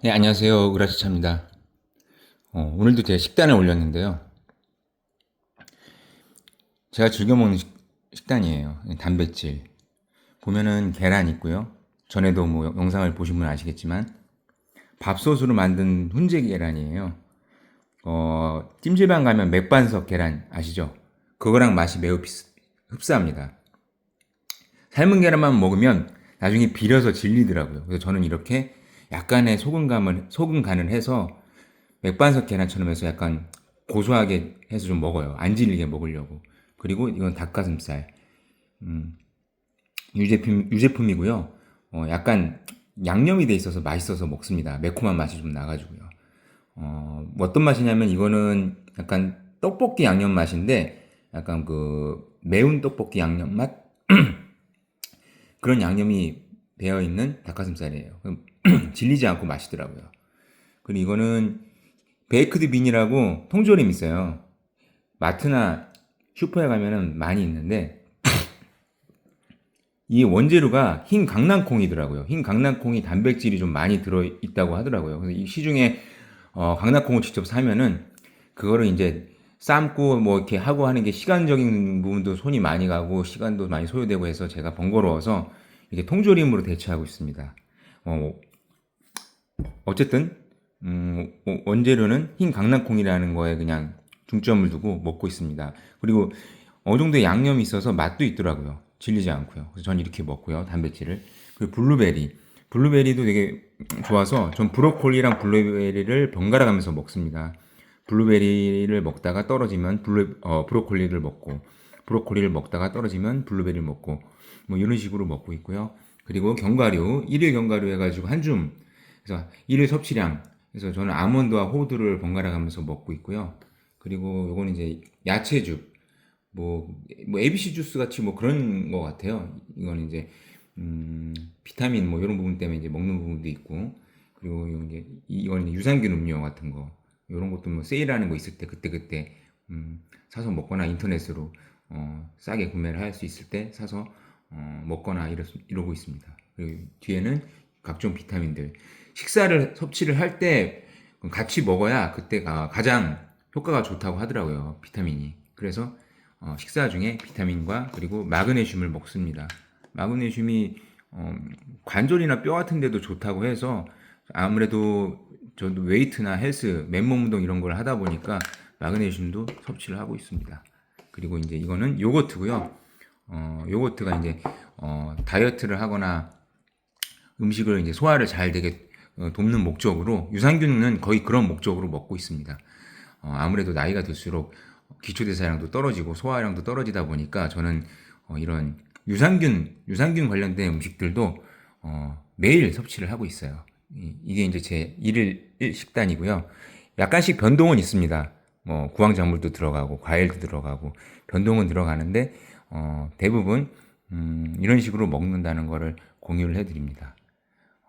네, 안녕하세요. 으라차차입니다. 어, 오늘도 제 식단을 올렸는데요. 제가 즐겨 먹는 식, 식단이에요. 단백질. 보면은 계란 있고요. 전에도 뭐 영상을 보신 분 아시겠지만 밥솥으로 만든 훈제 계란이에요. 어, 찜질방 가면 맥반석 계란 아시죠? 그거랑 맛이 매우 비슷, 흡사합니다. 삶은 계란만 먹으면 나중에 비려서 질리더라고요. 그래서 저는 이렇게 약간의 소금감을 소금 간을 해서 맥반석 계란처럼 해서 약간 고소하게 해서 좀 먹어요. 안 질리게 먹으려고. 그리고 이건 닭가슴살. 음, 유제품 유제품이고요. 어, 약간 양념이 돼 있어서 맛있어서 먹습니다. 매콤한 맛이 좀 나가지고요. 어, 어떤 맛이냐면 이거는 약간 떡볶이 양념 맛인데 약간 그 매운 떡볶이 양념 맛 그런 양념이 배어 있는 닭가슴살이에요. 질리지 않고 맛있더라고요. 그리고 이거는 베이크드 빈이라고 통조림 있어요. 마트나 슈퍼에 가면은 많이 있는데 이 원재료가 흰 강낭콩이더라고요. 흰 강낭콩이 단백질이 좀 많이 들어 있다고 하더라고요. 그래서 이 시중에 어, 강낭콩을 직접 사면은 그거를 이제 삶고 뭐 이렇게 하고 하는 게 시간적인 부분도 손이 많이 가고 시간도 많이 소요되고 해서 제가 번거로워서 이렇게 통조림으로 대체하고 있습니다. 어, 어쨌든 음, 어, 원재료는 흰 강낭콩이라는 거에 그냥 중점을 두고 먹고 있습니다. 그리고 어느 정도 양념이 있어서 맛도 있더라고요. 질리지 않고요. 그래서 전 이렇게 먹고요. 단백질을. 그리고 블루베리. 블루베리도 되게 좋아서 전 브로콜리랑 블루베리를 번갈아 가면서 먹습니다. 블루베리를 먹다가 떨어지면 블루, 어, 브로콜리를 먹고 브로콜리를 먹다가 떨어지면 블루베리를 먹고 뭐 이런 식으로 먹고 있고요. 그리고 견과류, 일일 견과류 해가지고 한 줌. 그래서 일일 섭취량. 그래서 저는 아몬드와 호두를 번갈아 가면서 먹고 있고요. 그리고 요거는 이제 야채즙. 뭐, 뭐 ABC 주스 같이 뭐 그런 거 같아요. 이거는 이제 음, 비타민 뭐 이런 부분 때문에 이제 먹는 부분도 있고 그리고 이제 이거는 유산균 음료 같은 거 이런 것도 뭐 세일하는 거 있을 때 그때 그때 음, 사서 먹거나 인터넷으로 어, 싸게 구매를 할 수 있을 때 사서 어, 먹거나 이러, 이러고 있습니다. 그리고 뒤에는 각종 비타민들 식사를 섭취를 할 때 같이 먹어야 그때가 가장 효과가 좋다고 하더라고요. 비타민이. 그래서 어, 식사 중에 비타민과 그리고 마그네슘을 먹습니다. 마그네슘이 어, 관절이나 뼈 같은 데도 좋다고 해서 아무래도 저도 웨이트나 헬스, 맨몸 운동 이런 걸 하다 보니까 마그네슘도 섭취를 하고 있습니다. 그리고 이제 이거는 요거트고요. 어, 요거트가 이제 어, 다이어트를 하거나 음식을 이제 소화를 잘 되게 어, 돕는 목적으로 유산균은 거의 그런 목적으로 먹고 있습니다. 어, 아무래도 나이가 들수록 기초대사량도 떨어지고 소화량도 떨어지다 보니까 저는 어, 이런 유산균 유산균 관련된 음식들도 어, 매일 섭취를 하고 있어요. 이게 이제 제 일일 식단이고요. 약간씩 변동은 있습니다. 뭐 구황작물도 들어가고 과일도 들어가고 변동은 들어가는데 어, 대부분 음, 이런 식으로 먹는다는 거를 공유를 해드립니다.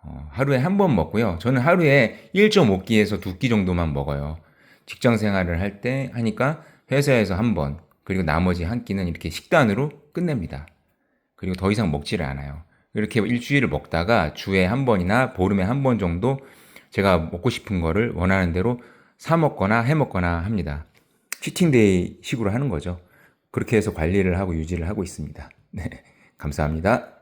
어, 하루에 한 번 먹고요. 저는 하루에 1.5끼에서 2끼 정도만 먹어요. 직장 생활을 할 때 하니까 회사에서 한 번, 그리고 나머지 한 끼는 이렇게 식단으로 끝냅니다. 그리고 더 이상 먹지를 않아요. 이렇게 일주일을 먹다가 주에 한 번이나 보름에 한 번 정도 제가 먹고 싶은 거를 원하는 대로 사 먹거나 해 먹거나 합니다. 치팅데이 식으로 하는 거죠. 그렇게 해서 관리를 하고 유지를 하고 있습니다. 네, 감사합니다.